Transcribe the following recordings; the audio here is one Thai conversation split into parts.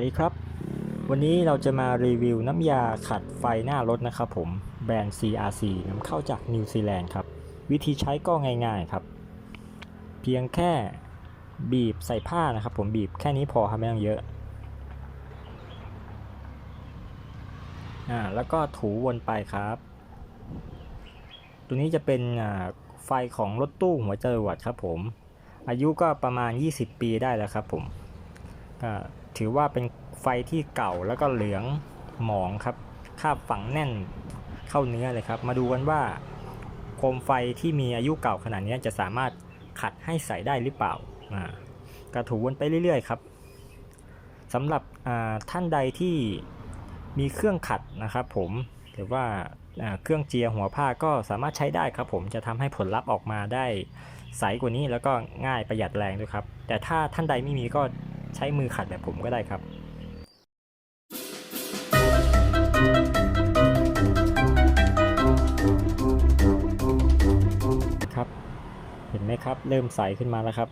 วัสดีครับ วันนี้เราจะมารีวิวน้ำยาขัดไฟหน้ารถนะครับผมแบรนด์ CRC นำเข้าจากนิวซีแลนด์ครับ วิธีใช้ก็ง่ายๆครับ เพียงแค่บีบใส่ผ้านะครับผมบีบแค่นี้พอครับไม่ต้องเยอะอ่าแล้วก็ถูวนไปครับ ตัวนี้จะเป็นอ่าไฟของรถตู้หัวจรวดครับผม อายุก็ประมาณ 20 ปีได้แล้วครับผม ก็ถือว่าเป็นไฟที่เก่าแล้วก็เหลืองหมองครับคาบฝังแน่นเข้าเนื้อเลยครับ มาดูกันว่าโคมไฟที่มีอายุเก่าขนาดนี้จะสามารถขัดให้ใส่ได้หรือเปล่ากระถูวนไปเรื่อยๆครับสำหรับท่านใดที่มีเครื่องขัดนะครับ ผมหรือว่าอ่าเครื่องเจียหัวผ้าก็สามารถใช้ได้ครับ ผมจะทำให้ผลลัพธ์ออกมาได้ใสกว่านี้แล้วก็ง่ายประหยัดแรงด้วยครับ แต่ถ้าท่านใดไม่มีก็ ใช้มือขัดแบบผมก็ได้ครับครับ เห็นไหมครับ เริ่มใสขึ้นมาแล้วครับ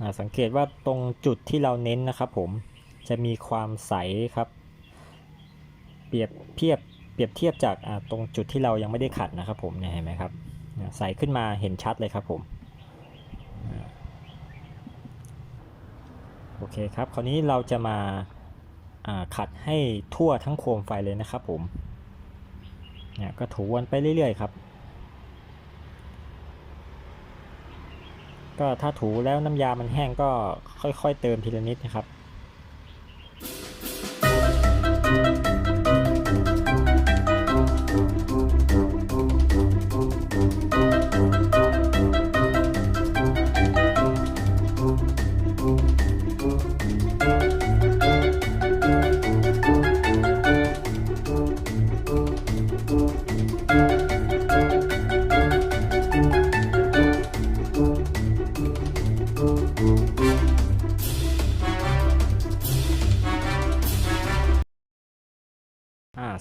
อ่าสังเกตว่าตรงจุดที่เราเน้นนะครับ ผมจะมีความใสครับ เปรียบเทียบเปรียบเทียบจากอ่าตรงจุดที่เรายังไม่ได้ขัดนะครับ ผมเห็นไหมครับใสขึ้นมาเห็นชัดเลยครับผมอ่า โอเคครับ คราวนี้เราจะมาาขัดให้ทั่วทั้งโคมไฟเลยนะครับผม เนี่ยก็ถูวนไปเรื่อยๆครับ ก็ถ้าถูแล้วน้ำยามันแห้งก็ค่อยๆเติมทีละนิดนะครับ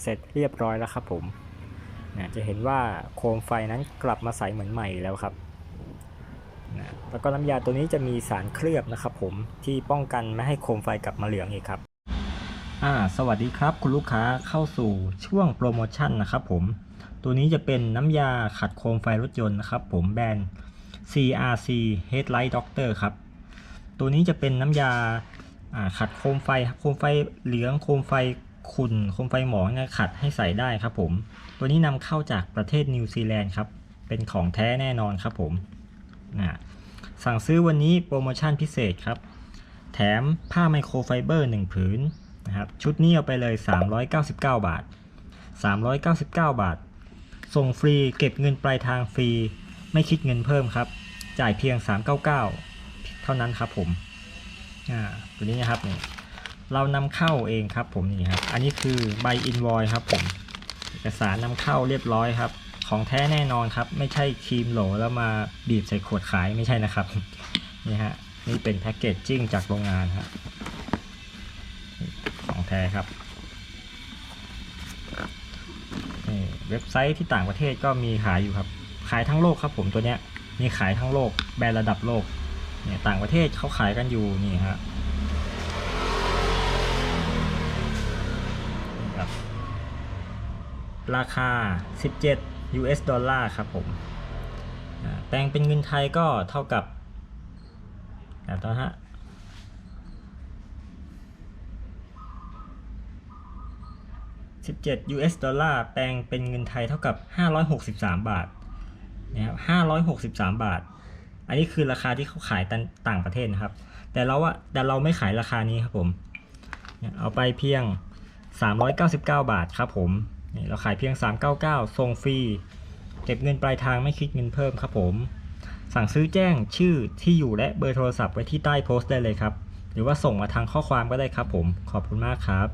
เสร็จเรียบร้อยแล้วครับผมนะจะเห็นว่าโคมไฟนั้นกลับมาใสเหมือนใหม่แล้วครับนะแล้วก็น้ำยาตัวนี้จะมีสารเคลือบนะครับผมที่ป้องกันไม่ให้โคมไฟกลับมาเหลืองอีกครับอ่าสวัสดีครับ คุณลูกค้าเข้าสู่ช่วงโปรโมชั่นนะครับผม ตัวนี้จะเป็นน้ำยาขัดโคมไฟรถยนต์นะครับผมแบรนด์ CRC Headlight Doctor ครับ ตัวนี้จะเป็นน้ำยาอ่าขัดโคมไฟครับโคมไฟเหลืองโคมไฟ ขุ่นโคมไฟหมอเนี่ยขัดให้ใส่ได้ครับผม ตัวนี้นำเข้าจากประเทศนิวซีแลนด์ครับ เป็นของแท้แน่นอนครับผมนะสั่งซื้อวันนี้โปรโมชั่นพิเศษครับ แถมผ้าไมโครไฟเบอร์ 1 ผืนนะครับ ชุดนี้เอาไปเลย 399 บาท 399 บาท ส่งฟรีเก็บเงินปลายทางฟรี ไม่คิดเงินเพิ่มครับ จ่ายเพียง 399 เท่านั้นครับผม อ่า ตัวนี้นะครับเนี่ย เรานำเข้าเองครับผมนี่ครับ อันนี้คือใบอินวอยครับผมเอกสารนำเข้าเรียบร้อยครับ ของแท้แน่นอนครับ ไม่ใช่ครีมโหลแล้วมาบีบใส่ขวดขายไม่ใช่นะครับนี่ฮะนี่เป็นแพ็กเกจจิ้งจากโรงงานครับของแท้ครับนี่เว็บไซต์ที่ต่างประเทศก็มีขายอยู่ครับ ขายทั้งโลกครับผมตัวเนี้ยมีขายทั้งโลกแบรนด์ระดับโลกเนี่ยต่างประเทศเขาขายกันอยู่นี่ฮะ ราคา 17 US ดอลลาร์ครับผมแปลงเป็นเงินไทยก็เท่ากับแบบนะฮะ17 US ดอลลาร์แปลงเป็นเงินไทยเท่ากับ 563 บาทนะครับ563 บาท อันนี้คือราคาที่เขาขายต่างประเทศนะครับ แต่เราอะแต่เราไม่ขายราคานี้ครับผม เอาไปเพียง 399 บาทครับผม เราขายเพียง 399 ส่งฟรี เก็บเงินปลายทางไม่คิดเงินเพิ่มครับผม สั่งซื้อแจ้งชื่อที่อยู่และเบอร์โทรศัพท์ไว้ที่ใต้โพสต์ได้เลยครับ หรือว่าส่งมาทางข้อความก็ได้ครับผม ขอบคุณมากครับ